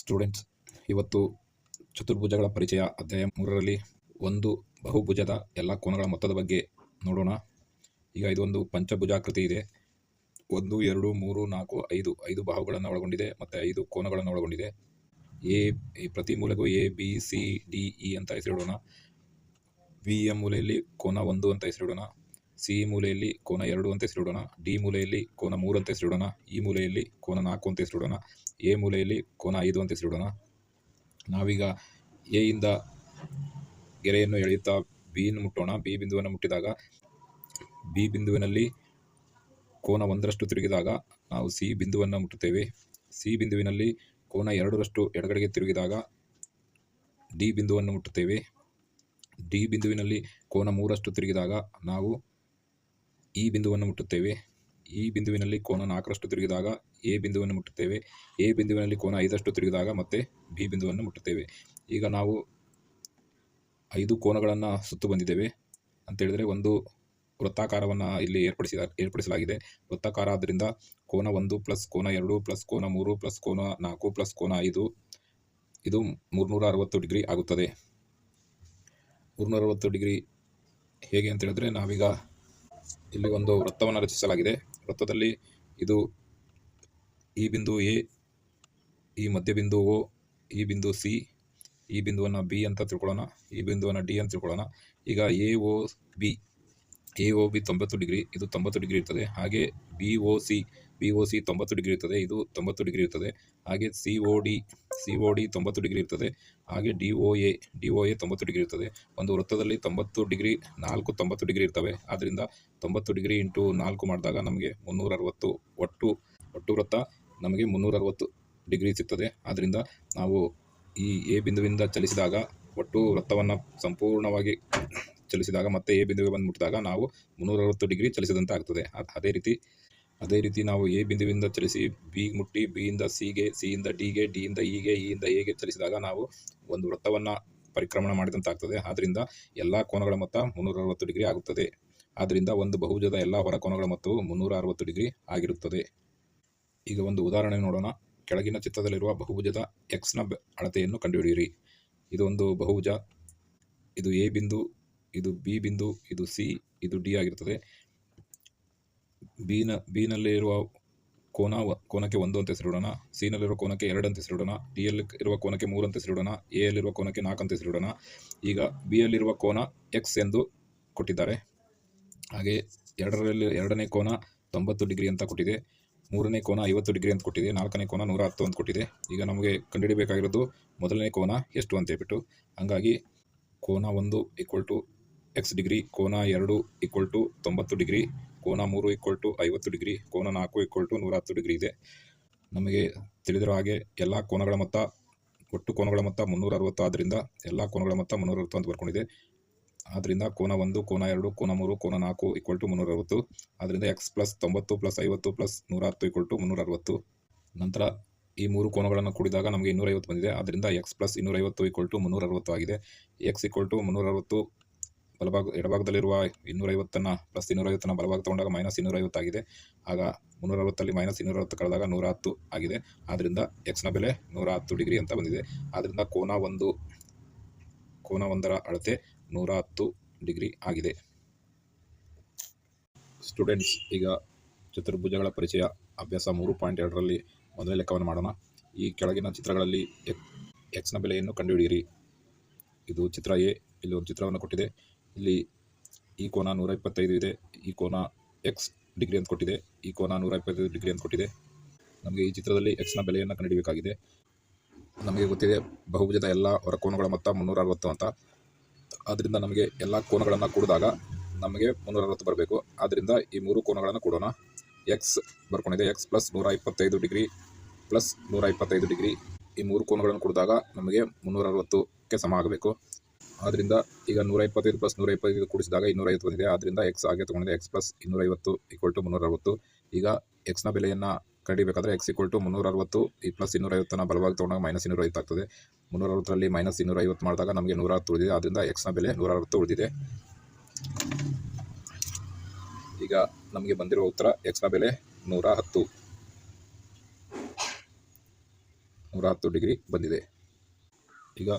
Students, ಇವತ್ತು ಚತುರ್ಭುಜಗಳ ಪರಿಚಯ ಅಧ್ಯಾಯ ಮೂರರಲ್ಲಿ ಒಂದು ಬಹುಭುಜದ ಎಲ್ಲ ಕೋನಗಳ ಮೊತ್ತದ ಬಗ್ಗೆ ನೋಡೋಣ. ಈಗ ಇದೊಂದು ಪಂಚಭುಜಾಕೃತಿ ಇದೆ. ಒಂದು, ಎರಡು, ಮೂರು, ನಾಲ್ಕು, ಐದು ಐದು ಬಾಹುಗಳನ್ನು ಒಳಗೊಂಡಿದೆ ಮತ್ತು ಐದು ಕೋನಗಳನ್ನು ಒಳಗೊಂಡಿದೆ. ಎ ಪ್ರತಿ ಮೂಲೆಗೂ A, B, C, D, E ಅಂತ ಹೆಸರಿಡೋಣ. ಬಿ ಎ ಮೂಲೆಯಲ್ಲಿ ಕೋನ ಒಂದು ಅಂತ ಹೆಸರಿಡೋಣ. ಸಿ ಮೂಲೆಯಲ್ಲಿ ಕೋನ ಎರಡು ಅಂತ ಹೆಸರಿಡೋಣ ಡಿ ಮೂಲೆಯಲ್ಲಿ ಕೋನ ಮೂರು ಅಂತ ಹೆಸರಿಡೋಣ ಈ ಮೂಲೆಯಲ್ಲಿ ಕೋನ ನಾಲ್ಕು ಅಂತ ಹೆಸರಿಡೋಣ ಎ ಮೂಲೆಯಲ್ಲಿ ಕೋನ ಐದು ಅಂತ ಹೆಸರಿಡೋಣ ನಾವೀಗ ಎ ಇಂದ ಗೆರೆಯನ್ನು ಎಳೆಯುತ್ತಾ ಬಿಯನ್ನು ಮುಟ್ಟೋಣ. ಬಿ ಬಿಂದುವನ್ನು ಮುಟ್ಟಿದಾಗ, ಬಿ ಬಿಂದುವಿನಲ್ಲಿ ಕೋನ ಒಂದರಷ್ಟು ತಿರುಗಿದಾಗ ನಾವು ಸಿ ಬಿಂದುವನ್ನು ಮುಟ್ಟುತ್ತೇವೆ. ಸಿ ಬಿಂದುವಿನಲ್ಲಿ ಕೋನ ಎರಡರಷ್ಟು ಎಡಗಡೆಗೆ ತಿರುಗಿದಾಗ ಡಿ ಬಿಂದುವನ್ನು ಮುಟ್ಟುತ್ತೇವೆ. ಡಿ ಬಿಂದುವಿನಲ್ಲಿ ಕೋನ ಮೂರಷ್ಟು ತಿರುಗಿದಾಗ ನಾವು ಈ ಬಿಂದುವನ್ನು ಮುಟ್ಟುತ್ತೇವೆ. ಈ ಬಿಂದುವಿನಲ್ಲಿ ಕೋನ ನಾಲ್ಕರಷ್ಟು ತಿರುಗಿದಾಗ ಎ ಬಿಂದುವನ್ನು ಮುಟ್ಟುತ್ತೇವೆ. ಎ ಬಿಂದುವಿನಲ್ಲಿ ಕೋನ ಐದಷ್ಟು ತಿರುಗಿದಾಗ ಮತ್ತೆ ಬಿ ಬಿಂದುವನ್ನು ಮುಟ್ಟುತ್ತೇವೆ. ಈಗ ನಾವು ಐದು ಕೋನಗಳನ್ನು ಸುತ್ತು ಬಂದಿದ್ದೇವೆ. ಅಂತೇಳಿದರೆ ಒಂದು ವೃತ್ತಾಕಾರವನ್ನು ಇಲ್ಲಿ ಏರ್ಪಡಿಸಿದ, ಏರ್ಪಡಿಸಲಾಗಿದೆ. ವೃತ್ತಾಕಾರ ಆದ್ದರಿಂದ ಕೋನ ಒಂದು ಪ್ಲಸ್ ಕೋನ ಎರಡು ಪ್ಲಸ್ ಕೋನ ಮೂರು ಪ್ಲಸ್ ಕೋನ ನಾಲ್ಕು ಪ್ಲಸ್ ಕೋನ ಐದು, ಇದು ಮೂರುನೂರ ಅರವತ್ತು ಡಿಗ್ರಿ ಆಗುತ್ತದೆ. ಮೂರುನೂರ ಅರವತ್ತು ಡಿಗ್ರಿ ಹೇಗೆ ಅಂತ ಹೇಳಿದ್ರೆ ನಾವೀಗ ಇಲ್ಲಿ ಒಂದು ವೃತ್ತವನ್ನು ರಚಿಸಲಾಗಿದೆ. ವೃತ್ತದಲ್ಲಿ ಇದು ಈ ಬಿಂದು ಎ, ಈ ಮಧ್ಯಬಿಂದು ಓ ಈ ಬಿಂದು ಸಿ, ಈ ಬಿಂದುವನ್ನು ಬಿ ಅಂತ ತಿಳ್ಕೊಳ್ಳೋಣ. ಈ ಬಿಂದುವನ್ನು ಡಿ ಅಂತ ತಿಳ್ಕೊಳ್ಳೋಣ. ಈಗ A, O, B, A, O, B ತೊಂಬತ್ತು ಡಿಗ್ರಿ, ಇದು ತೊಂಬತ್ತು ಡಿಗ್ರಿ ಇರ್ತದೆ. ಹಾಗೆ B, O, C B O C ತೊಂಬತ್ತು ಡಿಗ್ರಿ ಇರ್ತದೆ, ಇದು ತೊಂಬತ್ತು ಡಿಗ್ರಿ ಇರ್ತದೆ. ಹಾಗೆ C O D C O D ತೊಂಬತ್ತು ಡಿಗ್ರಿ ಇರ್ತದೆ. ಹಾಗೆ D O A D O A ತೊಂಬತ್ತು ಡಿಗ್ರಿ ಇರ್ತದೆ. ಒಂದು ವೃತ್ತದಲ್ಲಿ ತೊಂಬತ್ತು ಡಿಗ್ರಿ, ನಾಲ್ಕು ತೊಂಬತ್ತು ಡಿಗ್ರಿ ಇರ್ತವೆ. ಆದ್ದರಿಂದ ತೊಂಬತ್ತು ಡಿಗ್ರಿ ಇಂಟು ನಾಲ್ಕು ಮಾಡಿದಾಗ ನಮಗೆ ಮುನ್ನೂರ ಅರವತ್ತು ಒಟ್ಟು ಒಟ್ಟು ವೃತ್ತ ನಮಗೆ ಮುನ್ನೂರ ಅರವತ್ತು ಡಿಗ್ರಿ ಸಿಗ್ತದೆ. ಆದ್ದರಿಂದ ನಾವು ಈ ಎ ಬಿಂದುವಿಂದ ಚಲಿಸಿದಾಗ ಒಟ್ಟು ವೃತ್ತವನ್ನು ಸಂಪೂರ್ಣವಾಗಿ ಚಲಿಸಿದಾಗ ಮತ್ತೆ ಎ ಬಿಂದುವಿಗೆ ಬಂದು ಮುಟ್ಟಿದಾಗ ನಾವು ಮುನ್ನೂರ ಅರವತ್ತು ಡಿಗ್ರಿ ಚಲಿಸಿದಂತೆ ಆಗ್ತದೆ ಅದ್- ಅದೇ ರೀತಿ ಅದೇ ರೀತಿ ನಾವು ಎ ಬಿಂದುವಿಂದ ಚಲಿಸಿ ಬಿ ಮುಟ್ಟಿ ಬಿಯಿಂದ ಸಿಗೆ ಸಿಯಿಂದ ಡಿಗೆ ಡಿಯಿಂದ ಇಗೆ ಇಯಿಂದ ಎಗೆ ಚಲಿಸಿದಾಗ ನಾವು ಒಂದು ವೃತ್ತವನ್ನು ಪರಿಕ್ರಮಣ ಮಾಡಿದಂತಾಗ್ತದೆ. ಆದ್ದರಿಂದ ಎಲ್ಲ ಕೋನಗಳ ಮೊತ್ತ ಮುನ್ನೂರ ಅರವತ್ತು ಡಿಗ್ರಿ ಆಗುತ್ತದೆ. ಆದ್ದರಿಂದ ಒಂದು ಬಹುಭುಜದ ಎಲ್ಲ ಹೊರ ಕೋನಗಳ ಮೊತ್ತವು ಮುನ್ನೂರ ಅರವತ್ತು ಡಿಗ್ರಿ ಆಗಿರುತ್ತದೆ. ಈಗ ಒಂದು ಉದಾಹರಣೆ ನೋಡೋಣ. ಕೆಳಗಿನ ಚಿತ್ರದಲ್ಲಿರುವ ಬಹುಭುಜದ ಎಕ್ಸ್ನ ಅಳತೆಯನ್ನು ಕಂಡುಹಿಡಿಯಿರಿ. ಇದು ಒಂದು ಬಹುಭುಜ. ಇದು ಎ ಬಿಂದು, ಇದು ಬಿ ಬಿಂದು, ಇದು ಸಿ, ಇದು ಡಿ ಆಗಿರ್ತದೆ ಬಿನ, ಬಿನಲ್ಲಿ ಇರುವ ಕೋನ ಕೋನಕ್ಕೆ ಒಂದು ಅಂತ ಹೆಸರಿಡೋಣ ಸಿ ನಲ್ಲಿರುವ ಕೋನಕ್ಕೆ ಎರಡು ಅಂತ ಹೆಸರಿಡೋಣ ಡಿ ಯಲ್ಲಿ ಇರುವ ಕೋನಕ್ಕೆ ಮೂರು ಅಂತ ಹೆಸರಿಡೋಣ ಎ ಯಲ್ಲಿರುವ ಕೋನಕ್ಕೆ ನಾಲ್ಕು ಅಂತ ಹೆಸರಿಡೋಣ. ಈಗ ಬಿ ಯಲ್ಲಿರುವ ಕೋನ ಎಕ್ಸ್ ಎಂದು ಕೊಟ್ಟಿದ್ದಾರೆ. ಹಾಗೆ ಎರಡರಲ್ಲಿ ಎರಡನೇ ಕೋನ ತೊಂಬತ್ತು ಡಿಗ್ರಿ ಅಂತ ಕೊಟ್ಟಿದೆ. ಮೂರನೇ ಕೋನ ಐವತ್ತು ಡಿಗ್ರಿ ಅಂತ ಕೊಟ್ಟಿದೆ. ನಾಲ್ಕನೇ ಕೋನ ನೂರ ಹತ್ತು ಅಂತ ಕೊಟ್ಟಿದೆ. ಈಗ ನಮಗೆ ಕಂಡುಹಿಡಿಬೇಕಾಗಿರೋದು ಮೊದಲನೇ ಕೋನ ಎಷ್ಟು ಅಂತ ಹೇಳ್ಬಿಟ್ಟು. ಹಂಗಾಗಿ ಕೋನ ಒಂದು ಈಕ್ವಲ್ ಟು ಎಕ್ಸ್ ಡಿಗ್ರಿ, ಕೋನ ಎರಡು ಈಕ್ವಲ್ ಟು ತೊಂಬತ್ತು ಡಿಗ್ರಿ. ಕೋನ ಮೂರು ಈಕ್ವಲ್ ಟು ಐವತ್ತು ಡಿಗ್ರಿ, ಕೋನ ನಾಲ್ಕು ಈಕ್ವಲ್ ಟು ನೂರ ಹತ್ತು ಡಿಗ್ರಿ ಇದೆ. ನಮಗೆ ತಿಳಿದಿರೋ ಹಾಗೆ ಎಲ್ಲ ಕೋನಗಳ ಮೊತ್ತ ಒಟ್ಟು ಕೋನಗಳ ಮೊತ್ತ ಮುನ್ನೂರ ಅರವತ್ತು ಆದ್ದರಿಂದ ಎಲ್ಲ ಕೋನಗಳ ಮೊತ್ತ ಮುನ್ನೂರ ಅರವತ್ತು ಅಂತ ಬರ್ಕೊಂಡಿದೆ. ಆದ್ದರಿಂದ ಕೋನ ಒಂದು, ಕೋನ ಎರಡು, ಕೋನ ಮೂರು, ಕೋನ ನಾಲ್ಕು ಈಕ್ವಲ್ ಟು ಮುನ್ನೂರ ಅರವತ್ತು ಆದ್ದರಿಂದ ಎಕ್ಸ್ ಪ್ಲಸ್ ತೊಂಬತ್ತು ಪ್ಲಸ್ ಐವತ್ತು ಪ್ಲಸ್ ನೂರ ಹತ್ತು ಈಕ್ವಲ್ ಟು ಮುನ್ನೂರ ಅರವತ್ತು ನಂತರ ಈ ಮೂರು ಕೋನಗಳನ್ನು ಕೂಡಿದಾಗ ನಮಗೆ ಇನ್ನೂರೈವತ್ತು ಬಂದಿದೆ. ಆದ್ದರಿಂದ ಎಕ್ಸ್ ಪ್ಲಸ್ ಇನ್ನೂರೈವತ್ತು ಈಕ್ವಲ್ ಟು ಮುನ್ನೂರ ಅರವತ್ತು ಆಗಿದೆ. ಎಕ್ಸ್ ಈಕ್ವಲ್ ಟು ಮುನ್ನೂರ ಅರವತ್ತು ಬಲಭಾಗ, ಎಡಭಾಗದಲ್ಲಿರುವ ಇನ್ನೂರೈವತ್ತನ್ನು ಪ್ಲಸ್ ಇನ್ನೂರೈವತ್ತನ್ನು ಬಲಭಾಗ ತಗೊಂಡಾಗ ಮೈನಸ್ ಇನ್ನೂರೈವತ್ತಾಗಿದೆ ಆಗ ಮುನ್ನೂರ ಅರವತ್ತಲ್ಲಿ ಮೈನಸ್ ಇನ್ನೂರೈವತ್ತು ಕಳೆದಾಗ ನೂರ ಹತ್ತು ಆಗಿದೆ ಆದ್ದರಿಂದ ಎಕ್ಸ್ನ ಬೆಲೆ ನೂರ ಹತ್ತು ಡಿಗ್ರಿ ಅಂತ ಬಂದಿದೆ. ಆದ್ದರಿಂದ ಕೋನ ಒಂದು, ಕೋನ ಒಂದರ ಅಳತೆ ನೂರ ಹತ್ತು ಡಿಗ್ರಿ ಆಗಿದೆ. ಸ್ಟೂಡೆಂಟ್ಸ್ ಈಗ ಚತುರ್ಭುಜಗಳ ಪರಿಚಯ, ಅಭ್ಯಾಸ ಮೂರು ಪಾಯಿಂಟ್ ಎರಡರಲ್ಲಿ ಮೊದಲೇ ಲೆಕ್ಕವನ್ನು ಮಾಡೋಣ. ಈ ಕೆಳಗಿನ ಚಿತ್ರಗಳಲ್ಲಿ ಎಕ್ ಎಕ್ಸ್ನ ಬೆಲೆಯನ್ನು ಕಂಡುಹಿಡಿಯಿರಿ. ಇದು ಚಿತ್ರ ಎ ಇಲ್ಲಿ ಒಂದು ಚಿತ್ರವನ್ನು ಕೊಟ್ಟಿದೆ. ಇಲ್ಲಿ ಈ ಕೋನ ನೂರ ಇಪ್ಪತ್ತೈದು ಇದೆ, ಈ ಕೋನ ಎಕ್ಸ್ ಡಿಗ್ರಿ ಅಂತ ಕೊಟ್ಟಿದೆ, ಈ ಕೋನ ನೂರ ಇಪ್ಪತ್ತೈದು ಡಿಗ್ರಿ ಅಂತ ಕೊಟ್ಟಿದೆ. ನಮಗೆ ಈ ಚಿತ್ರದಲ್ಲಿ ಎಕ್ಸ್ನ ಬೆಲೆಯನ್ನು ಕಂಡುಹಿಡಿಯಬೇಕಾಗಿದೆ ನಮಗೆ ಗೊತ್ತಿದೆ ಬಹುಭುಜದ ಎಲ್ಲ ಹೊರಕೋನಗಳ ಮೊತ್ತ ಮುನ್ನೂರ ಅರವತ್ತು ಅಂತ. ಆದ್ದರಿಂದ ನಮಗೆ ಎಲ್ಲ ಕೋನಗಳನ್ನು ಕೂಡಿದಾಗ ನಮಗೆ ಮುನ್ನೂರ ಅರವತ್ತು ಬರಬೇಕು. ಆದ್ದರಿಂದ ಈ ಮೂರು ಕೋನಗಳನ್ನು ಕೂಡೋಣ. ಎಕ್ಸ್ ಬರ್ಕೊಂಡಿದೆ ಎಕ್ಸ್ ಪ್ಲಸ್ ನೂರ ಇಪ್ಪತ್ತೈದು ಡಿಗ್ರಿ ಪ್ಲಸ್ ನೂರ ಇಪ್ಪತ್ತೈದು ಡಿಗ್ರಿ ಈ ಮೂರು ಕೋನಗಳನ್ನು ಕೂಡಿದಾಗ ನಮಗೆ ಮುನ್ನೂರ ಅರವತ್ತಕ್ಕೆ ಸಮ ಆಗಬೇಕು. ಆದ್ದರಿಂದ ಈಗ ನೂರ ಇಪ್ಪತ್ತೈದು ಪ್ಲಸ್ ನೂರ ಇಪ್ಪತ್ತೈದು ಕೂಡಿಸಿದಾಗ ಇನ್ನೂರೈವತ್ತು ಬಂದಿದೆ. ಆದ್ದರಿಂದ ಎಕ್ಸ್ ಹಾಗೆ ತೊಗೊಂಡಿದೆ. ಎಕ್ಸ್ ಪ್ಲಸ್ ಇನ್ನೂರೈವತ್ತು ಈಕ್ವಲ್ ಟು ಮುನ್ನೂರ ಅರವತ್ತು ಈಗ ಎಕ್ಸ್ನ ಬೆಲೆಯನ್ನು ಕಂಡಿಬೇಕಾದ್ರೆ ಎಕ್ಸ್ ಈಕ್ವಲ್ ಟು ಮುನ್ನೂರ ಅರವತ್ತು ಈ ಪ್ಲಸ್ ಇನ್ನೂರೈವತ್ತನ್ನು ಬಲವಾಗಿ ತೊಗೊಂಡಾಗ ಮೈನಸ್ ಇನ್ನೂರೈವತ್ತು ಆಗ್ತದೆ. ಮುನ್ನೂರ ಅರವತ್ತರಲ್ಲಿ ಮೈನಸ್ ಇನ್ನೂರೈವತ್ತು ಮಾಡಿದಾಗ ನಮಗೆ ನೂರ ಹತ್ತು ಉಳಿದಿದೆ ಆದ್ದರಿಂದ ಎಕ್ಸ್ನ ಬೆಲೆ ನೂರ ಅರವತ್ತು ಉಳಿದಿದೆ. ಈಗ ನಮಗೆ ಬಂದಿರುವ ಉತ್ತರ ಎಕ್ಸ್ನ ಬೆಲೆ ನೂರ ಹತ್ತು ನೂರ ಹತ್ತು ಡಿಗ್ರಿ ಬಂದಿದೆ. ಈಗ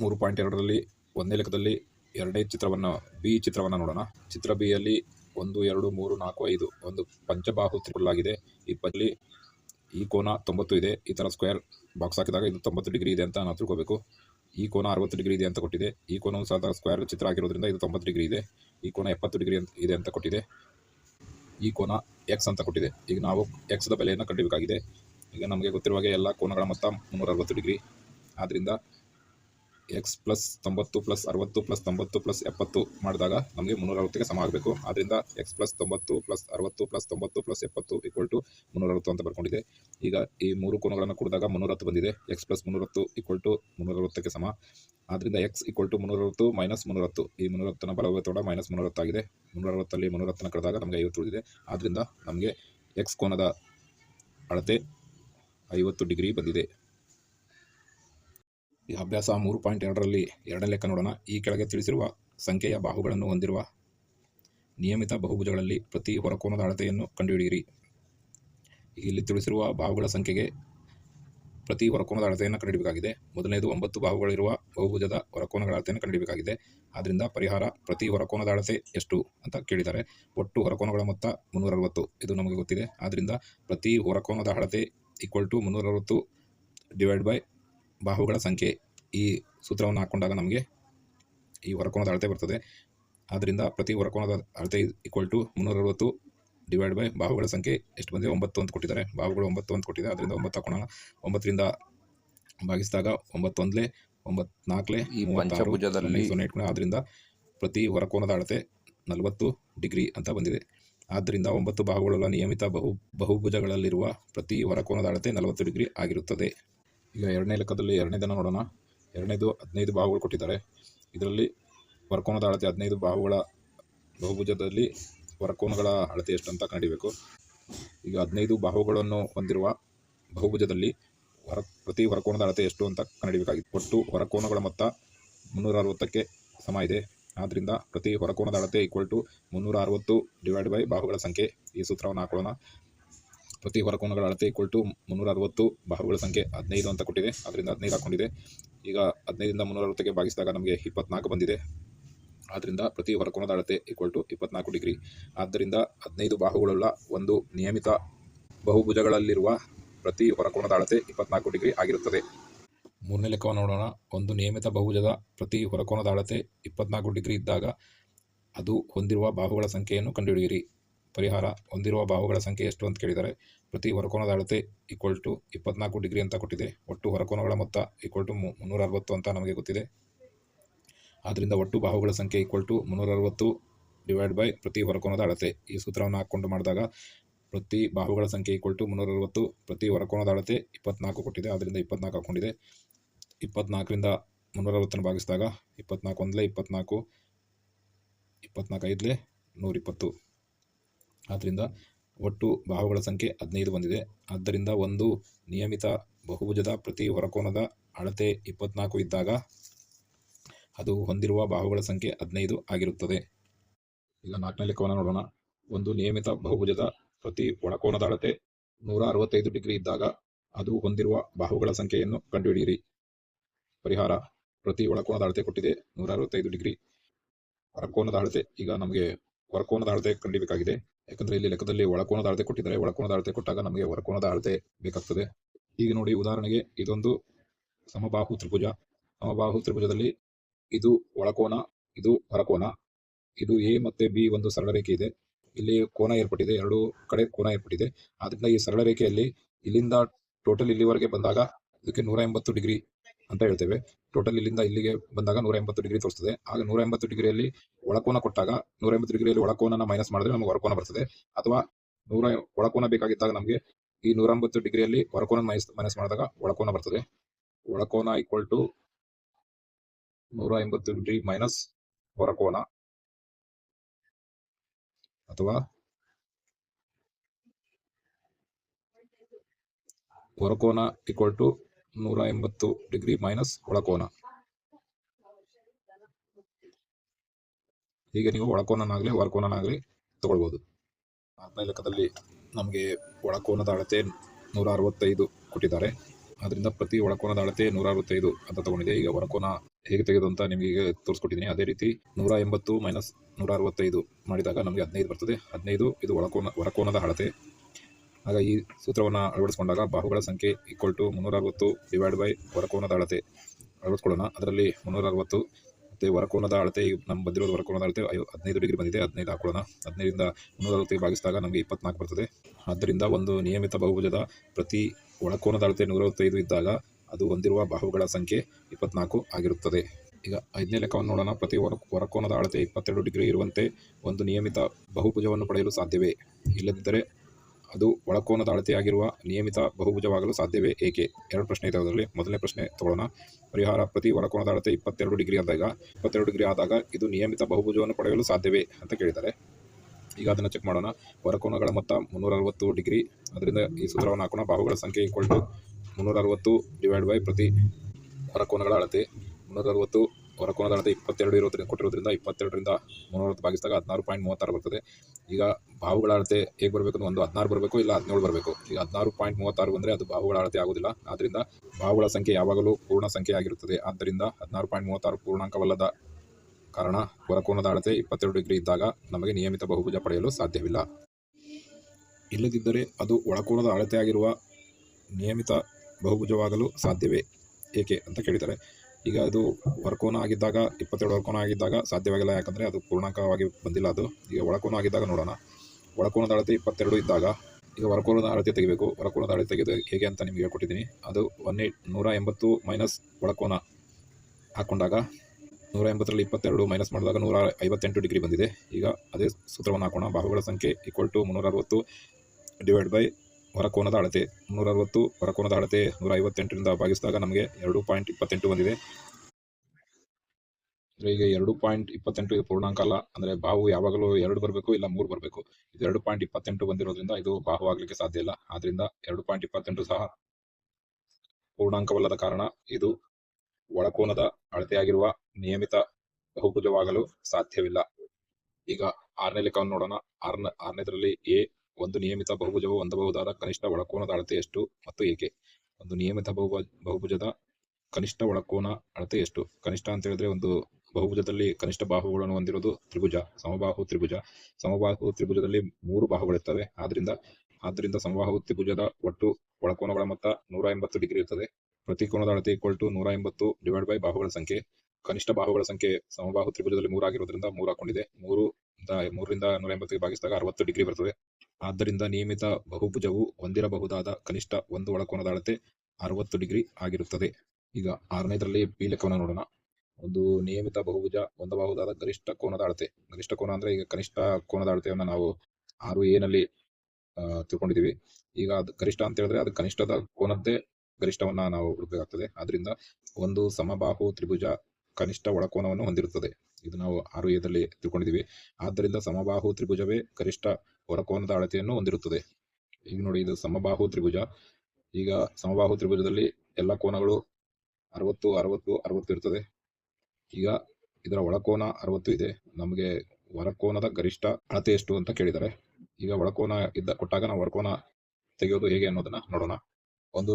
ಮೂರು ಪಾಯಿಂಟ್ ಎರಡರಲ್ಲಿ ಒಂದೇ ಲೆಕ್ಕದಲ್ಲಿ ಎರಡನೇ ಚಿತ್ರವನ್ನು, ಬಿ ಚಿತ್ರವನ್ನು ನೋಡೋಣ. ಚಿತ್ರ ಬಿ ಯಲ್ಲಿ ಒಂದು, ಎರಡು, ಮೂರು, ನಾಲ್ಕು, ಐದು, ಒಂದು ಪಂಚಬಾಹು ಆಗಿದೆ. ಈ ಪಲ್ಲಿ ಈ ಕೋನ ತೊಂಬತ್ತು ಇದೆ. ಈ ಥರ ಸ್ಕ್ವೇರ್ ಬಾಕ್ಸ್ ಹಾಕಿದಾಗ ಇದು ತೊಂಬತ್ತು ಡಿಗ್ರಿ ಇದೆ ಅಂತ ನಾವು ತಿಳ್ಕೋಬೇಕು. ಈ ಕೋನ ಅರವತ್ತು ಡಿಗ್ರಿ ಇದೆ ಅಂತ ಕೊಟ್ಟಿದೆ. ಈ ಕೋನವು ಸಹ ಸ್ಕ್ವೇರ್ ಚಿತ್ರ ಆಗಿರೋದ್ರಿಂದ ಇದು ತೊಂಬತ್ತು ಡಿಗ್ರಿ ಇದೆ. ಈ ಕೋನ ಎಪ್ಪತ್ತು ಡಿಗ್ರಿ ಅಂತ ಇದೆ ಅಂತ ಕೊಟ್ಟಿದೆ. ಈ ಕೋನ ಎಕ್ಸ್ ಅಂತ ಕೊಟ್ಟಿದೆ. ಈಗ ನಾವು ಎಕ್ಸ್ದ ಬೆಲೆಯನ್ನು ಕಂಡಿಬೇಕಾಗಿದೆ. ಈಗ ನಮಗೆ ಗೊತ್ತಿರುವ ಹಾಗೆ ಎಲ್ಲ ಕೋನಗಳ ಮೊತ್ತ ಮುನ್ನೂರ ಅರವತ್ತು ಡಿಗ್ರಿ. ಆದ್ದರಿಂದ ಎಕ್ಸ್ ಪ್ಲಸ್ ತೊಂಬತ್ತು ಪ್ಲಸ್ ಅರವತ್ತು ಪ್ಲಸ್ ತೊಂಬತ್ತು ಪ್ಲಸ್ ಎಪ್ಪತ್ತು ಮಾಡಿದಾಗ ನಮಗೆ ಮುನ್ನೂರ ಅರವತ್ತಿಗೆ ಸಮ ಆಗಬೇಕು. ಆದ್ದರಿಂದ ಎಕ್ಸ್ ಪ್ಲಸ್ ತೊಂಬತ್ತು ಪ್ಲಸ್ ಅರವತ್ತು ಪ್ಲಸ್ ತೊಂಬತ್ತು ಪ್ಲಸ್ ಎಪ್ಪತ್ತು ಈಕ್ವಲ್ ಟು ಮುನ್ನೂರ ಅರವತ್ತು ಅಂತ ಬರ್ಕೊಂಡಿದೆ. ಈಗ ಈ ಮೂರು ಕೋನಗಳನ್ನು ಕೂಡಿದಾಗ ಮುನ್ನೂರ ಹತ್ತು ಬಂದಿದೆ. ಎಕ್ಸ್ ಪ್ಲಸ್ ಮುನ್ನೂರತ್ತು ಈಕ್ವಲ್ ಟು ಮುನ್ನೂರ ಅರವತ್ತಕ್ಕೆ ಸಮ. ಆದ್ದರಿಂದ ಎಕ್ಸ್ ಈಕ್ವಲ್ ಟು ಮುನ್ನೂರತ್ತು ಮೈನಸ್ ಮುನ್ನೂರತ್ತು. ಈ ಮುನ್ನೂರ ಹತ್ತನ ಬಲವತ್ತೋಡ ಮೈನಸ್ ಮುನ್ನೂರತ್ತಾಗಿದೆ ಮುನ್ನೂರ ಅರವತ್ತಲ್ಲಿ ಮುನ್ನೂರ ಹತ್ತನ ಕಳೆದಾಗ ನಮಗೆ ಐವತ್ತು ಉಳಿದಿದೆ. ಆದ್ದರಿಂದ ನಮಗೆ ಎಕ್ಸ್ ಕೋನದ ಅಳತೆ ಐವತ್ತು ಡಿಗ್ರಿ ಬಂದಿದೆ. ಈ ಅಭ್ಯಾಸ ಮೂರು ಪಾಯಿಂಟ್ ಎರಡರಲ್ಲಿ ಎರಡನೇ ಲೆಕ್ಕ ನೋಡೋಣ. ಈ ಕೆಳಗೆ ತಿಳಿಸಿರುವ ಸಂಖ್ಯೆಯ ಬಾಹುಗಳನ್ನು ಹೊಂದಿರುವ ನಿಯಮಿತ ಬಹುಭುಜಗಳಲ್ಲಿ ಪ್ರತಿ ಹೊರಕೋನದ ಅಳತೆಯನ್ನು ಕಂಡುಹಿಡಿಯಿರಿ. ಇಲ್ಲಿ ತಿಳಿಸಿರುವ ಬಾಹುಗಳ ಸಂಖ್ಯೆಗೆ ಪ್ರತಿ ಹೊರಕೋನದ ಅಳತೆಯನ್ನು ಕಂಡುಹಿಡಬೇಕಾಗಿದೆ ಮೊದಲನೇದು ಒಂಬತ್ತು ಬಾಹುಗಳಿರುವ ಬಹುಭುಜದ ಹೊರಕೋನಗಳ ಅಳತೆಯನ್ನು ಕಂಡುಹಿಡಬೇಕಾಗಿದೆ ಆದ್ದರಿಂದ ಪರಿಹಾರ ಪ್ರತಿ ಹೊರಕೋನದ ಅಳತೆ ಎಷ್ಟು ಅಂತ ಕೇಳಿದ್ದಾರೆ. ಒಟ್ಟು ಹೊರಕೋನಗಳ ಮೊತ್ತ ಮುನ್ನೂರ ಅರವತ್ತು ಇದು ನಮಗೆ ಗೊತ್ತಿದೆ. ಆದ್ದರಿಂದ ಪ್ರತಿ ಹೊರಕೋನದ ಅಳತೆ ಈಕ್ವಲ್ ಟು ಮುನ್ನೂರ ಅರವತ್ತು ಡಿವೈಡ್ ಬೈ ಬಾಹುಗಳ ಸಂಖ್ಯೆ ಈ ಸೂತ್ರವನ್ನು ಹಾಕ್ಕೊಂಡಾಗ ನಮಗೆ ಈ ಹೊರಕೋನದ ಅಳತೆ ಬರ್ತದೆ. ಆದ್ದರಿಂದ ಪ್ರತಿ ಹೊರಕೋನದ ಅಳತೆ ಈಕ್ವಲ್ ಟು ಮುನ್ನೂರ ಅರವತ್ತು ಡಿವೈಡ್ ಬೈ ಬಾಹುಗಳ ಸಂಖ್ಯೆ ಎಷ್ಟು ಬಂದಿದೆ? ಒಂಬತ್ತು ಅಂತ ಕೊಟ್ಟಿದ್ದಾರೆ. ಬಾಹುಗಳು ಒಂಬತ್ತು ಅಂತ ಕೊಟ್ಟಿದೆ. ಅದರಿಂದ ಒಂಬತ್ತು ಹಾಕೋಣ ಒಂಬತ್ತರಿಂದ ಭಾಗಿಸಿದಾಗ ಒಂಬತ್ತೊಂದಲೇ ಒಂಬತ್ತು ನಾಲ್ಕಲೇ ಈ ಪಂಚಭುಜದಲ್ಲಿ- ಸೊನ್ನೆ ಇಟ್ಕೊಂಡು ಆದ್ದರಿಂದ ಪ್ರತಿ ಹೊರಕೋನದ ಅಳತೆ ನಲವತ್ತು ಡಿಗ್ರಿ ಅಂತ ಬಂದಿದೆ. ಆದ್ದರಿಂದ ಒಂಬತ್ತು ಬಾಹುಗಳುಳ್ಳ ನಿಯಮಿತ ಬಹು ಬಹುಭುಜಗಳಲ್ಲಿರುವ ಪ್ರತಿ ಹೊರಕೋನದ ಅಳತೆ ನಲವತ್ತು ಡಿಗ್ರಿ ಆಗಿರುತ್ತದೆ. ಈಗ ಎರಡನೇ ಲೆಕ್ಕದಲ್ಲಿ ಎರಡನೇದನ್ನು ನೋಡೋಣ. ಎರಡನೇದು ಹದಿನೈದು ಬಾಹುಗಳು ಕೊಟ್ಟಿದ್ದಾರೆ. ಇದರಲ್ಲಿ ವರ್ಕೋನದ ಅಳತೆ ಹದಿನೈದು ಬಾಹುಗಳ ಬಹುಭುಜದಲ್ಲಿ ವರ್ಕೋನಗಳ ಅಳತೆ ಎಷ್ಟು ಅಂತ ಕಂಡಿಬೇಕು. ಈಗ ಹದಿನೈದು ಬಾಹುಗಳನ್ನು ಹೊಂದಿರುವ ಬಹುಭುಜದಲ್ಲಿ ಹೊರ ಪ್ರತಿ ಹೊರಕೋನದ ಅಳತೆ ಎಷ್ಟು ಅಂತ ಕಂಡಿಡಬೇಕಾಗಿತ್ತು ಒಟ್ಟು ಹೊರಕೋನಗಳ ಮೊತ್ತ ಮುನ್ನೂರ ಅರವತ್ತಕ್ಕೆ ಸಮ ಇದೆ. ಆದ್ದರಿಂದ ಪ್ರತಿ ಹೊರಕೋಣದ ಅಳತೆ ಈಕ್ವಲ್ ಟು ಮುನ್ನೂರ ಅರವತ್ತು ಡಿವೈಡ್ ಬೈ ಬಾಹುಗಳ ಸಂಖ್ಯೆ ಈ ಸೂತ್ರವನ್ನು ಹಾಕೊಳ್ಳೋಣ. ಪ್ರತಿ ಹೊರಕೋನಗಳ ಅಳತೆ ಈಕ್ವಲ್ ಟು ಮುನ್ನೂರ ಅರವತ್ತು ಬಾಹುಗಳ ಸಂಖ್ಯೆ ಹದಿನೈದು ಅಂತ ಕೊಟ್ಟಿದೆ. ಅದರಿಂದ ಹದಿನೈದು ಹಾಕೊಂಡಿದೆ. ಈಗ ಹದಿನೈದರಿಂದ ಮುನ್ನೂರ ಅರವತ್ತಕ್ಕೆ ಭಾಗಿಸಿದಾಗ ನಮಗೆ ಇಪ್ಪತ್ನಾಲ್ಕು ಬಂದಿದೆ. ಆದ್ದರಿಂದ ಪ್ರತಿ ಹೊರಕೋನದ ಅಳತೆ ಈಕ್ವಲ್ ಟು ಇಪ್ಪತ್ನಾಲ್ಕು ಡಿಗ್ರಿ. ಆದ್ದರಿಂದ ಹದಿನೈದು ಬಾಹುಗಳುಳ್ಳ ಒಂದು ನಿಯಮಿತ ಬಹುಭುಜಗಳಲ್ಲಿರುವ ಪ್ರತಿ ಹೊರಕೋನದ ಅಳತೆ ಇಪ್ಪತ್ನಾಲ್ಕು ಡಿಗ್ರಿ ಆಗಿರುತ್ತದೆ. ಮೂರನೇ ಲೆಕ್ಕವನ್ನು ನೋಡೋಣ. ಒಂದು ನಿಯಮಿತ ಬಹುಭುಜದ ಪ್ರತಿ ಹೊರಕೋನದ ಅಳತೆ ಇಪ್ಪತ್ನಾಲ್ಕು ಡಿಗ್ರಿ ಇದ್ದಾಗ ಅದು ಹೊಂದಿರುವ ಬಾಹುಗಳ ಸಂಖ್ಯೆಯನ್ನು ಕಂಡುಹಿಡಿಯಿರಿ. ಪರಿಹಾರ ಹೊಂದಿರುವ ಬಾಹುಗಳ ಸಂಖ್ಯೆ ಎಷ್ಟು ಅಂತ ಕೇಳಿದ್ದಾರೆ ಪ್ರತಿ ಹೊರಕೋನದ ಅಳತೆ ಈಕ್ವಲ್ ಟು ಇಪ್ಪತ್ನಾಲ್ಕು ಡಿಗ್ರಿ ಅಂತ ಕೊಟ್ಟಿದೆ. ಒಟ್ಟು ಹೊರಕೋನಗಳ ಮೊತ್ತ ಈಕ್ವಲ್ ಟು ಮುನ್ನೂರ ಅರವತ್ತು ಅಂತ ನಮಗೆ ಗೊತ್ತಿದೆ. ಆದ್ದರಿಂದ ಒಟ್ಟು ಬಾಹುಗಳ ಸಂಖ್ಯೆ ಈಕ್ವಲ್ ಟು ಮುನ್ನೂರ ಅರವತ್ತು ಡಿವೈಡ್ ಬೈ ಪ್ರತಿ ಹೊರಕೋನದ ಅಳತೆ. ಈ ಸೂತ್ರವನ್ನು ಹಾಕ್ಕೊಂಡು ಮಾಡಿದಾಗ ಪ್ರತಿ ಬಾಹುಗಳ ಸಂಖ್ಯೆ ಈಕ್ವಲ್ ಟು ಮುನ್ನೂರ ಅರವತ್ತು ಪ್ರತಿ ಹೊರಕೋನದ ಅಳತೆ ಇಪ್ಪತ್ನಾಲ್ಕು ಕೊಟ್ಟಿದೆ. ಆದ್ದರಿಂದ ಇಪ್ಪತ್ನಾಲ್ಕು ಹಾಕ್ಕೊಂಡಿದೆ ಇಪ್ಪತ್ನಾಲ್ಕರಿಂದ ಮುನ್ನೂರ ಅರವತ್ತನ್ನು ಭಾಗಿಸಿದಾಗ ಇಪ್ಪತ್ನಾಲ್ಕು ಒಂದಲೇ ಇಪ್ಪತ್ನಾಲ್ಕು ಇಪ್ಪತ್ನಾಲ್ಕು ಐದಲೇ ನೂರಿಪ್ಪತ್ತು. ಆದ್ದರಿಂದ ಒಟ್ಟು ಬಾಹುಗಳ ಸಂಖ್ಯೆ ಹದಿನೈದು ಬಂದಿದೆ. ಆದ್ದರಿಂದ ಒಂದು ನಿಯಮಿತ ಬಹುಭುಜದ ಪ್ರತಿ ಹೊರಕೋನದ ಅಳತೆ ಇಪ್ಪತ್ನಾಲ್ಕು ಇದ್ದಾಗ ಅದು ಹೊಂದಿರುವ ಬಾಹುಗಳ ಸಂಖ್ಯೆ ಹದಿನೈದು ಆಗಿರುತ್ತದೆ. ಈಗ ನಾಲ್ಕನೇ ಲೆಕ್ಕವನ್ನು ನೋಡೋಣ. ಒಂದು ನಿಯಮಿತ ಬಹುಭುಜದ ಪ್ರತಿ ಒಳಕೋನದ ಅಳತೆ ನೂರ ಅರವತ್ತೈದು ಡಿಗ್ರಿ ಇದ್ದಾಗ ಅದು ಹೊಂದಿರುವ ಬಾಹುಗಳ ಸಂಖ್ಯೆಯನ್ನು ಕಂಡುಹಿಡಿಯಿರಿ. ಪರಿಹಾರ, ಪ್ರತಿ ಒಳಕೋನದ ಅಳತೆ ಕೊಟ್ಟಿದೆ ನೂರ ಅರವತ್ತೈದು ಡಿಗ್ರಿ. ಹೊರಕೋನದ ಅಳತೆ, ಈಗ ನಮಗೆ ಹೊರಕೋನದ ಅಳತೆ ಕಂಡಿಬೇಕಾಗಿದೆ. ಯಾಕಂದ್ರೆ ಇಲ್ಲಿ ಲೆಕ್ಕದಲ್ಲಿ ಒಳಕೋನದ ಅಳತೆ ಕೊಟ್ಟಿದ್ದಾರೆ. ಒಳಕೋನದ ಅಳತೆ ಕೊಟ್ಟಾಗ ನಮಗೆ ಹೊರಕೋನದ ಅಳತೆ ಬೇಕಾಗ್ತದೆ. ಈಗ ನೋಡಿ ಉದಾಹರಣೆಗೆ ಇದೊಂದು ಸಮಬಾಹು ತ್ರಿಭುಜ. ಸಮಬಾಹು ತ್ರಿಭುಜದಲ್ಲಿ ಇದು ಒಳಕೋನ, ಇದು ಹೊರಕೋನ, ಇದು ಎ ಮತ್ತೆ ಬಿ ಒಂದು ಸರಳ ರೇಖೆ ಇದೆ. ಇಲ್ಲಿ ಕೋನ ಏರ್ಪಟ್ಟಿದೆ. ಎರಡು ಕಡೆ ಕೋನ ಏರ್ಪಟ್ಟಿದೆ. ಆದ್ದರಿಂದ ಈ ಸರಳ ರೇಖೆಯಲ್ಲಿ ಇಲ್ಲಿಂದ ಟೋಟಲ್ ಇಲ್ಲಿವರೆಗೆ ಬಂದಾಗ ಇದಕ್ಕೆ ನೂರ ಎಂಬತ್ತು ಡಿಗ್ರಿ ಅಂತ ಹೇಳ್ತೇವೆ. ಟೋಟಲ್ ಇಲ್ಲಿಂದ ಇಲ್ಲಿಗೆ ಬಂದಾಗ ನೂರ ಎಂಬತ್ತು ಡಿಗ್ರಿ ತೋರಿಸ್ತದೆ. ಆಗ ನೂರ ಎಂಬತ್ತು ಡಿಗ್ರಿಯಲ್ಲಿ ಒಳಕೋನ ಕೊಟ್ಟಾಗ ನೂರ ಎಂಬತ್ತು ಡಿಗ್ರಿಯಲ್ಲಿ ಒಳಕೋನ ಮೈನಸ್ ಮಾಡಿದ್ರೆ ನಮಗೆ ಹೊರಕೋನ ಬರ್ತದೆ. ಅಥವಾ ನೂರ ಒಳಕೋನ ಬೇಕಾಗಿದ್ದಾಗ ನಮಗೆ ಈ ನೂರ ಎಂಬತ್ತು ಡಿಗ್ರಿಯಲ್ಲಿ ಹೊರಕೋನ ಮೈನಸ್ ಮೈನಸ್ ಮಾಡಿದಾಗ ಒಳಕೋನ ಬರ್ತದೆ. ಒಳಕೋನ ಈಕ್ವಲ್ ಟು ನೂರ ಎಂಬತ್ತು ಡಿಗ್ರಿ ಮೈನಸ್ ಹೊರಕೋನ. ಅಥವಾ ಹೊರಕೋನ ಈಕ್ವಲ್ ಟು ನೂರ ಎಂಬತ್ತು ಡಿಗ್ರಿ ಮೈನಸ್ ಒಳಕೋನ. ಹೀಗೆ ನೀವು ಒಳಕೋನನಾಗಲಿ, ಹೊರಕೋನನಾಗಲಿ ತಗೊಳ್ಬೋದು. ನಾಲ್ಕನೇ ಲೆಕ್ಕದಲ್ಲಿ ನಮಗೆ ಒಳಕೋನದ ಅಳತೆ ನೂರ ಅರವತ್ತೈದು ಕೊಟ್ಟಿದ್ದಾರೆ. ಅದರಿಂದ ಪ್ರತಿ ಒಳಕೋನದ ಅಳತೆ ನೂರ ಅರವತ್ತೈದು ಅಂತ ತಗೊಂಡಿದೆ. ಈಗ ಹೊರಕೋನ ಹೇಗೆ ತೆಗೆದು ಅಂತ ನಿಮಗೆ ಈಗ ತೋರಿಸ್ಕೊಟ್ಟಿದ್ದೀನಿ. ಅದೇ ರೀತಿ ನೂರ ಎಂಬತ್ತು ಮೈನಸ್ ನೂರ ಅರವತ್ತೈದು ಮಾಡಿದಾಗ ನಮಗೆ ಹದಿನೈದು ಬರ್ತದೆ. ಹದಿನೈದು, ಇದು ಒಳಕೋನ, ಹೊರಕೋನದ ಅಳತೆ. ಆಗ ಈ ಸೂತ್ರವನ್ನು ಅಳವಡಿಸಿಕೊಂಡಾಗ ಬಾಹುಗಳ ಸಂಖ್ಯೆ ಈಕ್ವಲ್ ಟು ಮುನ್ನೂರ ಅರವತ್ತು ಡಿವೈಡ್ ಬೈ ಹೊರಕೋನದ ಅಳತೆ. ಅಳವಡಿಸ್ಕೊಳ್ಳೋಣ. ಅದರಲ್ಲಿ ಮುನ್ನೂರ ಅರವತ್ತು ಮತ್ತು ಹೊರಕೋನದ ಅಳತೆ ನಮ್ಮ ಬಂದಿರೋದು ಹೊರಕೋನದ ಅಳತೆ ಐ ಹದಿನೈದು ಡಿಗ್ರಿ ಬಂದಿದೆ. ಹದಿನೈದು ಹಾಕೊಳ್ಳೋಣ. ಹದಿನೈದರಿಂದ ಮುನ್ನೂರ ಅರವತ್ತಿಗೆ ಭಾಗಿಸಿದಾಗ ನಮಗೆ ಇಪ್ಪತ್ನಾಲ್ಕು ಬರ್ತದೆ. ಆದ್ದರಿಂದ ಒಂದು ನಿಯಮಿತ ಬಹುಭುಜದ ಪ್ರತಿ ಒಳಕೋನದ ಅಳತೆ ನೂರವತ್ತೈದು ಇದ್ದಾಗ ಅದು ಹೊಂದಿರುವ ಬಾಹುಗಳ ಸಂಖ್ಯೆ ಇಪ್ಪತ್ನಾಲ್ಕು ಆಗಿರುತ್ತದೆ. ಈಗ ಐದನೇ ಲೆಕ್ಕವನ್ನು ನೋಡೋಣ. ಪ್ರತಿ ಹೊರ ಹೊರಕೋನದ ಅಳತೆ ಇಪ್ಪತ್ತೆರಡು ಡಿಗ್ರಿ ಇರುವಂತೆ ಒಂದು ನಿಯಮಿತ ಬಹುಭುಜವನ್ನು ಪಡೆಯಲು ಸಾಧ್ಯವೇ? ಇಲ್ಲದಿದ್ದರೆ ಅದು ಒಳಕೋನದ ಅಳತೆಯಾಗಿರುವ ನಿಯಮಿತ ಬಹುಭುಜವಾಗಲು ಸಾಧ್ಯವೇ? ಏಕೆ? ಎರಡು ಪ್ರಶ್ನೆ ಇದೆ ಮೊದಲನೇ ಪ್ರಶ್ನೆ ತಗೊಳ್ಳೋಣ ಪರಿಹಾರ ಪ್ರತಿ ಒಳಕೋನದ ಅಳತೆ ಇಪ್ಪತ್ತೆರಡು ಡಿಗ್ರಿ ಆದಾಗ ಇಪ್ಪತ್ತೆರಡು ಡಿಗ್ರಿ ಆದಾಗ ಇದು ನಿಯಮಿತ ಬಹುಭುಜವನ್ನು ಪಡೆಯಲು ಸಾಧ್ಯವೇ ಅಂತ ಕೇಳಿದ್ದಾರೆ. ಈಗ ಅದನ್ನು ಚೆಕ್ ಮಾಡೋಣ. ಹೊರಕೋನಗಳ ಮೊತ್ತ ಮುನ್ನೂರ ಅರವತ್ತು ಡಿಗ್ರಿ. ಅದರಿಂದ ಈ ಸೂತ್ರವನ್ನು ಹಾಕೋಣ. ಬಾಹುಗಳ ಸಂಖ್ಯೆ ಈಕ್ವಲ್ ಟು ಮುನ್ನೂರ ಅರವತ್ತು ಡಿವೈಡ್ ಬೈ ಪ್ರತಿ ಹೊರಕೋನಗಳ ಅಳತೆ ಮುನ್ನೂರ ಅರವತ್ತು ಹೊರಕೋನದ ಅಳತೆ ಇಪ್ಪತ್ತೆರಡು ಇರೋದ್ರಿಂದ ಕೊಟ್ಟಿರೋದ್ರಿಂದ ಇಪ್ಪತ್ತೆರಡರಿಂದ ಮುನ್ನೂರತ್ತು ಭಾಗಿಸಿದಾಗ ಹದಿನಾರು ಪಾಯಿಂಟ್ ಮೂವತ್ತಾರು ಬರ್ತದೆ. ಈಗ ಬಾಹುಗಳ ಅಳತೆ ಹೇಗೆ ಬರಬೇಕು ಒಂದು ಹದಿನಾರು ಬರಬೇಕು ಇಲ್ಲ ಹದಿನೇಳು ಬರಬೇಕು. ಈಗ ಹದಿನಾರು ಪಾಯಿಂಟ್ ಮೂವತ್ತಾರು ಬಂದರೆ ಅದು ಬಾಹುಗಳ ಅಳತೆ ಆಗೋದಿಲ್ಲ ಆದ್ದರಿಂದ ಬಾಹುಗಳ ಸಂಖ್ಯೆ ಯಾವಾಗಲೂ ಪೂರ್ಣ ಸಂಖ್ಯೆ ಆಗಿರುತ್ತದೆ. ಆದ್ದರಿಂದ ಹದಿನಾರು ಪಾಯಿಂಟ್ ಮೂವತ್ತಾರು ಪೂರ್ಣಾಂಕವಲ್ಲದ ಕಾರಣ ಹೊರಕೋನದ ಅಳತೆ ಇಪ್ಪತ್ತೆರಡು ಡಿಗ್ರಿ ಇದ್ದಾಗ ನಮಗೆ ನಿಯಮಿತ ಬಹುಭುಜ ಪಡೆಯಲು ಸಾಧ್ಯವಿಲ್ಲ. ಇಲ್ಲದಿದ್ದರೆ ಅದು ಒಳಕೋನದ ಅಳತೆಯಾಗಿರುವ ನಿಯಮಿತ ಬಹುಭುಜವಾಗಲು ಸಾಧ್ಯವೇ? ಏಕೆ ಅಂತ ಕೇಳಿದ್ದಾರೆ ಈಗ ಅದು ವರ್ಕೋನ ಆಗಿದ್ದಾಗ, ಇಪ್ಪತ್ತೆರಡು ವರ್ಕೋನ ಆಗಿದ್ದಾಗ ಸಾಧ್ಯವಾಗಿಲ್ಲ. ಯಾಕಂದರೆ ಅದು ಪೂರ್ಣಾಂಕವಾಗಿ ಬಂದಿಲ್ಲ ಅದು. ಈಗ ಒಳಕೋನ ಆಗಿದ್ದಾಗ ನೋಡೋಣ. ಒಳಕೋನದ ಅಳತೆ ಇಪ್ಪತ್ತೆರಡು ಇದ್ದಾಗ, ಈಗ ವರ್ಕೋನದ ಅಳತೆ ತೆಗಿಬೇಕು. ವರ್ಕೋನದ ಅಳತೆ ತೆಗೆದು ಹೇಗೆ ಅಂತ ನಿಮಗೆ ಹೇಳ್ಕೊಟ್ಟಿದ್ದೀನಿ. ಅದು ಒನ್ ಏಟ್ ನೂರ ಎಂಬತ್ತು ಮೈನಸ್ ಒಳಕೋನ ಹಾಕ್ಕೊಂಡಾಗ ನೂರ ಎಂಬತ್ತರಲ್ಲಿ ಇಪ್ಪತ್ತೆರಡು ಮೈನಸ್ ಮಾಡಿದಾಗ ನೂರ ಐವತ್ತೆಂಟು ಡಿಗ್ರಿ ಬಂದಿದೆ. ಈಗ ಅದೇ ಸೂತ್ರವನ್ನು ಹಾಕೋಣ. ಬಾಹುಗಳ ಸಂಖ್ಯೆ ಈಕ್ವಲ್ ಟು ಮುನ್ನೂರ ಅರವತ್ತು ಡಿವೈಡ್ ಬೈ ಹೊರಕೋನದ ಅಳತೆ ಮುನ್ನೂರ ಅರವತ್ತು ಹೊರಕೋನದ ಅಳತೆ ನೂರ ಐವತ್ತೆಂಟರಿಂದ ಭಾಗಿಸಿದಾಗ ನಮಗೆ ಎರಡು ಪಾಯಿಂಟ್ ಇಪ್ಪತ್ತೆಂಟು ಬಂದಿದೆ. ಈಗ ಎರಡು ಪಾಯಿಂಟ್ ಇಪ್ಪತ್ತೆಂಟು ಪೂರ್ಣಾಂಕ ಅಲ್ಲ. ಅಂದರೆ ಬಾವು ಯಾವಾಗಲೂ ಎರಡು ಬರಬೇಕು ಇಲ್ಲ ಮೂರು ಬರಬೇಕು. ಇದು ಎರಡು ಪಾಯಿಂಟ್ ಇಪ್ಪತ್ತೆಂಟು ಬಂದಿರೋದ್ರಿಂದ ಇದು ಬಾಹು ಆಗಲಿಕ್ಕೆ ಸಾಧ್ಯ ಇಲ್ಲ. ಆದ್ರಿಂದ ಎರಡು ಪಾಯಿಂಟ್ ಇಪ್ಪತ್ತೆಂಟು ಸಹ ಪೂರ್ಣಾಂಕವಲ್ಲದ ಕಾರಣ ಇದು ಒಳಕೋನದ ಅಳತೆಯಾಗಿರುವ ನಿಯಮಿತ ಬಹುಭುಜವಾಗಲು ಸಾಧ್ಯವಿಲ್ಲ. ಈಗ ಆರನೇ ಲೆಕ್ಕವನ್ನು ನೋಡೋಣ. ಆರ್ನ, ಆರನೇದರಲ್ಲಿ ಎ ಒಂದು ನಿಯಮಿತ ಬಹುಭುಜವು ಹೊಂದಬಹುದಾದ ಕನಿಷ್ಠ ಒಳಕೋನದ ಅಳತೆ ಎಷ್ಟು ಮತ್ತು ಏಕೆ? ಒಂದು ನಿಯಮಿತ ಬಹುಭ, ಬಹುಭುಜದ ಕನಿಷ್ಠ ಒಳಕೋನ ಅಳತೆ ಎಷ್ಟು? ಕನಿಷ್ಠ ಅಂತ ಹೇಳಿದ್ರೆ ಒಂದು ಬಹುಭುಜದಲ್ಲಿ ಕನಿಷ್ಠ ಬಾಹುಗಳನ್ನು ಹೊಂದಿರೋದು ತ್ರಿಭುಜ, ಸಮಬಾಹು ತ್ರಿಭುಜ. ಸಮಬಾಹು ತ್ರಿಭುಜದಲ್ಲಿ ಮೂರು ಬಾಹುಗಳಿರ್ತವೆ. ಆದ್ರಿಂದ ಆದ್ದರಿಂದ ಸಮಬಾಹು ತ್ರಿಭುಜದ ಒಟ್ಟು ಒಳಕೋನಗಳ ಮೊತ್ತ ನೂರ ಎಂಬತ್ತು ಡಿಗ್ರಿ ಇರ್ತದೆ. ಪ್ರತಿ ಕೋನದ ಅಳತೆ ಈಕ್ವಲ್ ಟು ನೂರ ಎಂಬತ್ತು ಡಿವೈಡ್ ಬೈ ಬಾಹುಗಳ ಸಂಖ್ಯೆ. ಕನಿಷ್ಠ ಬಾಹುಗಳ ಸಂಖ್ಯೆ ಸಮಬಾಹು ತ್ರಿಭುಜದಲ್ಲಿ ಮೂರು ಆಗಿರೋದ್ರಿಂದ ಮೂರು ಹಾಕೊಂಡಿದೆ. ಮೂರು ಮೂರರಿಂದ ನೂರ ಎಂಬತ್ತಿಗೆ ಭಾಗಿಸಿದಾಗ ಅರವತ್ತು ಡಿಗ್ರಿ ಬರ್ತದೆ. ಆದ್ದರಿಂದ ನಿಯಮಿತ ಬಹುಭುಜವು ಹೊಂದಿರಬಹುದಾದ ಕನಿಷ್ಠ ಒಂದು ಒಳಕೋನದ ಅಳತೆ ಅರವತ್ತು ಡಿಗ್ರಿ ಆಗಿರುತ್ತದೆ. ಈಗ ಆರನೇದರಲ್ಲಿ ಬಿ ಲೆಕ್ಕವನ್ನು ನೋಡೋಣ. ಒಂದು ನಿಯಮಿತ ಬಹುಭುಜ ಹೊಂದಬಹುದಾದ ಗರಿಷ್ಠ ಕೋನದ ಅಳತೆ ಗರಿಷ್ಠ ಕೋನ ಅಂದ್ರೆ ಈಗ ಕನಿಷ್ಠ ಕೋನದ ಅಳತೆಯನ್ನು ನಾವು ಆರು ಎ ನಲ್ಲಿ ತಿಳ್ಕೊಂಡಿದ್ದೀವಿ. ಈಗ ಅದು ಗರಿಷ್ಠ ಅಂತ ಹೇಳಿದ್ರೆ ಅದು ಕನಿಷ್ಠದ ಕೋನದ್ದೇ ಗರಿಷ್ಠವನ್ನ ನಾವು ಹುಡುಕಬೇಕಾಗ್ತದೆ. ಆದ್ರಿಂದ ಒಂದು ಸಮಬಾಹು ತ್ರಿಭುಜ ಕನಿಷ್ಠ ಒಳಕೋನವನ್ನು ಹೊಂದಿರುತ್ತದೆ. ಇದು ನಾವು ಆರು ಎದಲ್ಲಿ ತಿಳ್ಕೊಂಡಿದ್ದೀವಿ. ಆದ್ದರಿಂದ ಸಮಬಾಹು ತ್ರಿಭುಜವೇ ಗರಿಷ್ಠ ಹೊರಕೋನದ ಅಳತೆಯನ್ನು ಹೊಂದಿರುತ್ತದೆ. ಈಗ ನೋಡಿ ಇದು ಸಮಬಾಹು ತ್ರಿಭುಜ. ಈಗ ಸಮಬಾಹು ತ್ರಿಭುಜದಲ್ಲಿ ಎಲ್ಲ ಕೋನಗಳು ಅರವತ್ತು ಅರವತ್ತು ಅರವತ್ತು ಇರ್ತದೆ. ಈಗ ಇದರ ಒಳಕೋನ ಅರವತ್ತು ಇದೆ. ನಮಗೆ ಹೊರಕೋನದ ಗರಿಷ್ಠ ಅಳತೆ ಎಷ್ಟು ಅಂತ ಕೇಳಿದ್ದಾರೆ. ಈಗ ಒಳಕೋನ ಇದ್ದ, ಕೊಟ್ಟಾಗ ನಾವು ಹೊರಕೋನ ತೆಗೆಯೋದು ಹೇಗೆ ಅನ್ನೋದನ್ನ ನೋಡೋಣ. ಒಂದು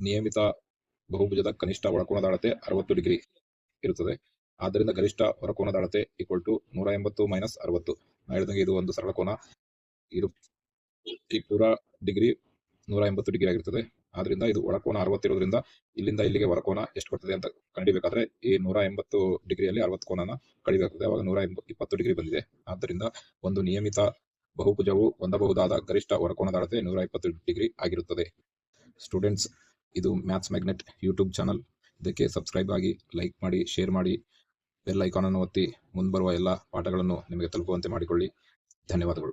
ನಿಯಮಿತ ಬಹುಭುಜದ ಕನಿಷ್ಠ ಒಳಕೋನದ ಅಳತೆ ಅರವತ್ತು ಡಿಗ್ರಿ ಇರುತ್ತದೆ. ಆದ್ದರಿಂದ ಗರಿಷ್ಠ ಹೊರಕೋನದ ಅಳತೆ ಈಕ್ವಲ್ ಟು ನೂರ ಎಂಬತ್ತು ಮೈನಸ್ ಅರವತ್ತು. ನಾ ಹೇಳಿದಂಗೆ ಇದು ಒಂದು ಸರಳ ಕೋನ. ಇದು ಈ ಪೂರ ಡಿಗ್ರಿ ನೂರ ಎಂಬತ್ತು ಡಿಗ್ರಿ ಆಗಿರ್ತದೆ. ಆದ್ರಿಂದ ಇದು ಒಳಕೋನ ಅರವತ್ತಿರೋದ್ರಿಂದ ಇಲ್ಲಿಂದ ಇಲ್ಲಿಗೆ ಹೊರಕೋನ ಎಷ್ಟು ಬರ್ತದೆ ಅಂತ ಕಂಡಿಬೇಕಾದ್ರೆ ಈ ನೂರ ಎಂಬತ್ತು ಡಿಗ್ರಿಯಲ್ಲಿ ಅರವತ್ತು ಕೋನನ ಕಡಿಬೇಕಾಗ್ತದೆ. ಅವಾಗ ನೂರ ಎಂಬ ಇಪ್ಪತ್ತು ಡಿಗ್ರಿ ಬಂದಿದೆ. ಆದ್ದರಿಂದ ಒಂದು ನಿಯಮಿತ ಬಹುಭುಜವು ಹೊಂದಬಹುದಾದ ಗರಿಷ್ಠ ಹೊರಕೋನದ ಅಳತೆ ನೂರ ಇಪ್ಪತ್ತು ಡಿಗ್ರಿ ಆಗಿರುತ್ತದೆ. ಸ್ಟೂಡೆಂಟ್ಸ್, ಇದು ಮ್ಯಾಥ್ಸ್ ಮ್ಯಾಗ್ನೆಟ್ ಯೂಟ್ಯೂಬ್ ಚಾನಲ್. ಇದಕ್ಕೆ ಸಬ್ಸ್ಕ್ರೈಬ್ ಆಗಿ, ಲೈಕ್ ಮಾಡಿ, ಶೇರ್ ಮಾಡಿ. ಬೆಲ್ ಐಕಾನನ್ನು ಒತ್ತಿ, ಮುಂದೆ ಬರುವ ಎಲ್ಲ ಪಾಠಗಳನ್ನು ನಿಮಗೆ ತಲುಪುವಂತೆ ಮಾಡಿಕೊಳ್ಳಿ. ಧನ್ಯವಾದಗಳು.